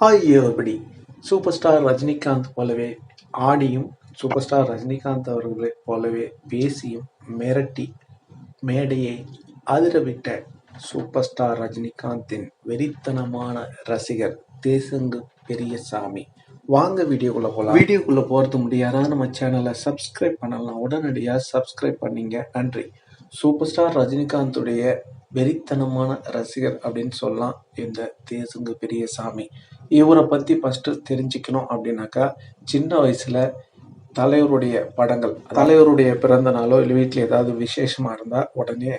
Hi everybody super star Rajinikanth போலவே ஆடியும் super star Rajinikanth அவர்களை போலவே பேசியும் மிரட்டி மேடையை அதிரவிட்ட சூப்பர் ஸ்டார் ரஜினிகாந்தின் வெறித்தனமான ரசிகர் தேசங்கு பெரியசாமி. வாங்க வீடியோக்குள்ள போகலாம் வீடியோக்குள்ள போறது முடியாதா? நம்ம சேனலை சப்ஸ்கிரைப் பண்ணலாம். உடனடியாக சப்ஸ்கிரைப் பண்ணீங்க. நன்றி. சூப்பர் ஸ்டார் ரஜினிகாந்துடைய வெறித்தனமான ரசிகர் அப்படின்னு சொல்லலாம் இந்த தேசங்கு பெரியசாமி. இவரை பற்றி ஃபஸ்ட்டு தெரிஞ்சுக்கணும் அப்படின்னாக்கா சின்ன வயசில் தலைவருடைய படங்கள் தலைவருடைய பிறந்த நாளோ இல்லை வீட்டில் ஏதாவது விசேஷமாக இருந்தால் உடனே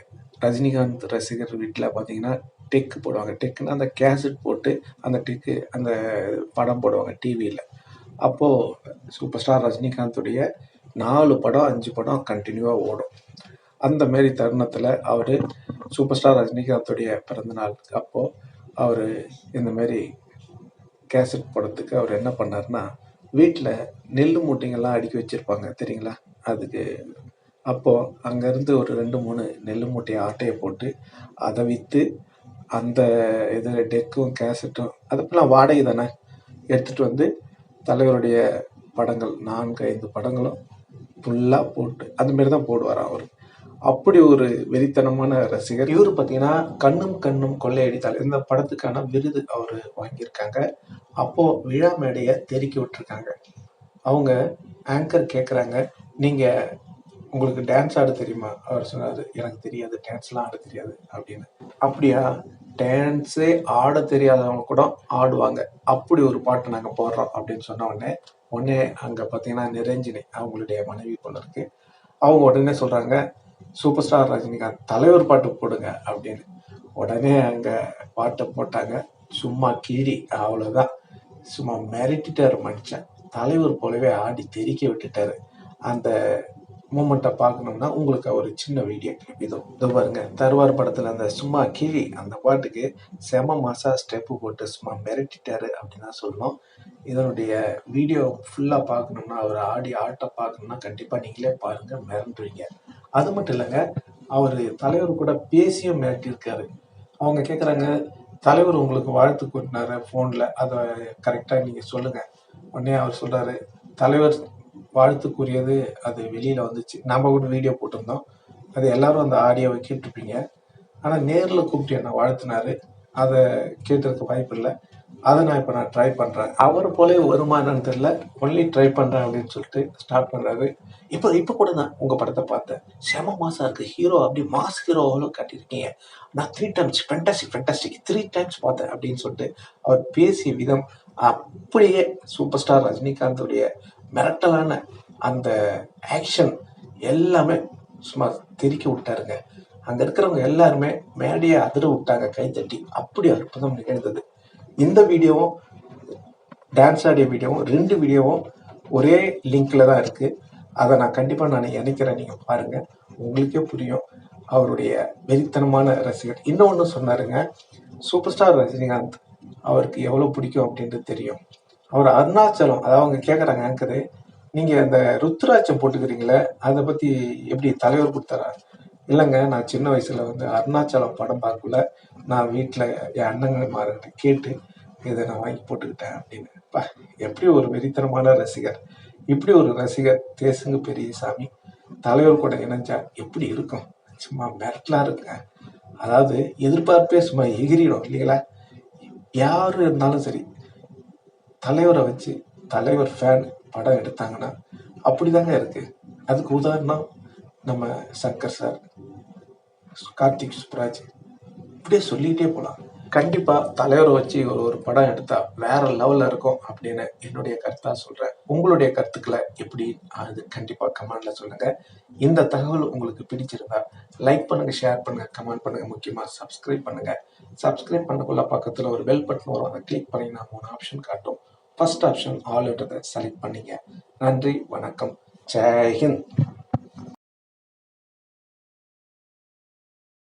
ரஜினிகாந்த் ரசிகர் வீட்டில் பார்த்தீங்கன்னா டெக்கு போடுவாங்க. டெக்குன்னா அந்த கேசட் போட்டு அந்த டெக்கு அந்த படம் போடுவாங்க டிவியில் அப்போது சூப்பர் ஸ்டார் ரஜினிகாந்துடைய நாலு படம் அஞ்சு படம் கண்டினியூவாக ஓடும். அந்த மாரி தருணத்தில் அவர் சூப்பர் ஸ்டார் ரஜினிகாந்துடைய பிறந்தநாள் அப்போது அவர் இந்த மாரி கேசட் படத்துக்கு அவர் என்ன பண்ணாருன்னா வீட்டில் நெல் மூட்டைங்கள்லாம் அடுக்கி வச்சுருப்பாங்க தெரியுங்களா? அதுக்கு அப்போது அங்கேருந்து ஒரு ரெண்டு மூணு நெல் மூட்டையை ஆட்டையை போட்டு அதை விற்று அந்த இது டெக்கும் கேசட்டும் அதுக்கெல்லாம் வாடகை தானே? எடுத்துகிட்டு வந்து தலைவருடைய படங்கள் நான்கு ஐந்து படங்களும் ஃபுல்லாக போட்டு அந்தமாரி தான் போடுவார் அவர். அப்படி ஒரு வெறித்தனமான ரசிகர். இவர் பார்த்தீங்கன்னா கண்ணும் கண்ணும் கொள்ளையடித்தால் இந்த படத்துக்கான விருது அவர் வாங்கியிருக்காங்க. அப்போ விழா மேடையை தெருக்கி விட்டுருக்காங்க. அவங்க ஆங்கர் கேட்குறாங்க நீங்கள் உங்களுக்கு டான்ஸ் ஆட தெரியுமா? அவர் சொன்னார் எனக்கு தெரியாது. டான்ஸ்லாம் ஆட தெரியாது. அப்படின்னு. அப்படியா? டான்ஸே ஆட தெரியாதவங்க கூட ஆடுவாங்க. அப்படி ஒரு பாட்டு நாங்கள் போடுறோம் அப்படின்னு சொன்ன உடனே உடனே அங்கே பார்த்தீங்கன்னா நிரஞ்சினி அவங்களுடைய மனைவி போல இருக்கு. அவங்க உடனே சொல்கிறாங்க சூப்பர் ஸ்டார் ரஜினிகாந்த் தலைவர் பாட்டு போடுங்க அப்படின்னு. உடனே அங்கே பாட்டை போட்டாங்க. சும்மா கீறி அவ்வளோதான் சும்மா மிரட்டிட்டாரு மனுஷன். தலைவர் போலவே ஆடி தெறிக்க விட்டுட்டாரு. அந்த மூமெண்ட்டை பார்க்கணும்னா உங்களுக்கு ஒரு சின்ன வீடியோ கிளிப் இதோ. இதோ பாருங்க. தருவார் படத்தில் அந்த சும்மா கிளி அந்த பாட்டுக்கு செம மாசா ஸ்டெப்பு போட்டு சும்மா மிரட்டிட்டாரு அப்படின்னு தான் சொல்லணும். இதனுடைய வீடியோ ஃபுல்லாக பார்க்கணும்னா அவர் ஆடி ஆட்டை பார்க்கணும்னா கண்டிப்பாக நீங்களே பாருங்கள் மிரண்டுவீங்க அது மட்டும் இல்லைங்க அவர் தலைவர் கூட பேசியும் மிரட்டியிருக்காரு. அவங்க கேட்குறாங்க தலைவர் உங்களுக்கு வாழ்த்து கூட்டினாரு ஃபோனில் அதை கரெக்டாக நீங்கள் சொல்லுங்கள் உடனே அவர் சொல்கிறாரு தலைவர் வாழ்த்துக்குரியது அது வெளியில் வந்துச்சு. நம்ம கூட வீடியோ போட்டிருந்தோம். அது எல்லாரும் அந்த ஆடியோவை கேட்டிருப்பீங்க. ஆனால் நேரில் கூப்பிட்டு என்னை வாழ்த்தினாரு. அதை கேட்டுறதுக்கு வாய்ப்பு இல்லை. அதை நான் இப்போ நான் ட்ரை பண்ணுறேன் அவர் போலே வருமானன்னு தெரியல. ஒன்லி ட்ரை பண்ணுறேன் அப்படின்னு சொல்லிட்டு ஸ்டார்ட் பண்ணுறாரு இப்போ இப்போ கூட நான் உங்கள் படத்தை பார்த்தேன். செம மாசா இருக்கு. ஹீரோ அப்படி மாஸ் ஹீரோவாலும் காட்டியிருக்கீங்க. நான் three times fantastic fantastic three times பார்த்தேன் அப்படின்னு சொல்லிட்டு அவர் பேசிய விதம் அப்படியே சூப்பர் ஸ்டார் ரஜினிகாந்தோடைய மிரட்டலான அந்த ஆக்ஷன் எல்லாமே சும்மா தெரிக்க விட்டாருங்க. அங்கே இருக்கிறவங்க எல்லாருமே மேடையை அதிர விட்டாங்க கைத்தட்டி அப்படி அற்புதம் நிகழ்ந்தது. இந்த வீடியோவும் டான்ஸ் ஆடிய வீடியோவும் ரெண்டு வீடியோவும் ஒரே லிங்க்ல தான் இருக்கு. அதை நான் கண்டிப்பாக நான் நினைக்கிறேன் நீங்கள் பாருங்க. உங்களுக்கே புரியும் அவருடைய வெறித்தனமான ரசிகர். இன்னொன்று சொன்னாருங்க சூப்பர் ஸ்டார் ரஜினிகாந்த் அவருக்கு எவ்வளோ பிடிக்கும் அப்படின்றது தெரியும். அவர் அருணாச்சலம் அதாவது அவங்க கேட்குறாங்க ஆங்கரு நீங்கள் அந்த ருத்ராட்சம் போட்டுக்கிறீங்களே அதை பற்றி எப்படி தலைவர் கொடுத்தாரா? இல்லைங்க நான் சின்ன வயசில் வந்து அருணாச்சலம் படம் பார்க்கல நான் வீட்டில் என் அண்ணங்கமார்கிட்ட கேட்டு இதை நான் வாங்கி போட்டுக்கிட்டேன் அப்படின்னு. பா எப்படி ஒரு வெறித்தனமான ரசிகர். இப்படி ஒரு ரசிகர் தேசுங்க பெரியசாமி தலைவர் கூட இணைஞ்சா எப்படி இருக்கும்? சும்மா மிரட்டலாக இருக்குங்க. அதாவது எதிர்பார்ப்பே சும்மா எகிரிடும் இல்லைங்களா? யார் இருந்தாலும் சரி தலைவரை வச்சு தலைவர் ஃபேன் படம் எடுத்தாங்கன்னா அப்படிதாங்க இருக்கு. அதுக்கு உதாரணம் நம்ம சங்கர் சார் கார்த்திக் சுப்ராஜ். இப்படியே சொல்லிகிட்டே போகலாம் கண்டிப்பாக தலைவரை வச்சு ஒரு ஒரு படம் எடுத்தால் வேற லெவலில் இருக்கும் அப்படின்னு என்னுடைய கருத்தாக சொல்கிறேன் உங்களுடைய கருத்துக்களை எப்படி அது கண்டிப்பாக கமெண்டில் சொல்லுங்கள் இந்த தகவல் உங்களுக்கு பிடிச்சிருந்தா லைக் பண்ணுங்கள் ஷேர் பண்ணுங்கள் கமெண்ட் பண்ணுங்கள் முக்கியமாக சப்ஸ்கிரைப் பண்ணுங்கள் சப்ஸ்கிரைப் பண்ணக்குள்ள பக்கத்தில் ஒரு பெல் பட்டன் வரும். அதை கிளிக் பண்ணிங்கன்னா மூணு ஆப்ஷன் காட்டும். ஃபர்ஸ்ட் ஆப்ஷன் ஆல்ன்றதை செலக்ட் பண்ணிங்க. நன்றி வணக்கம். ஜெய்ஹிந்த்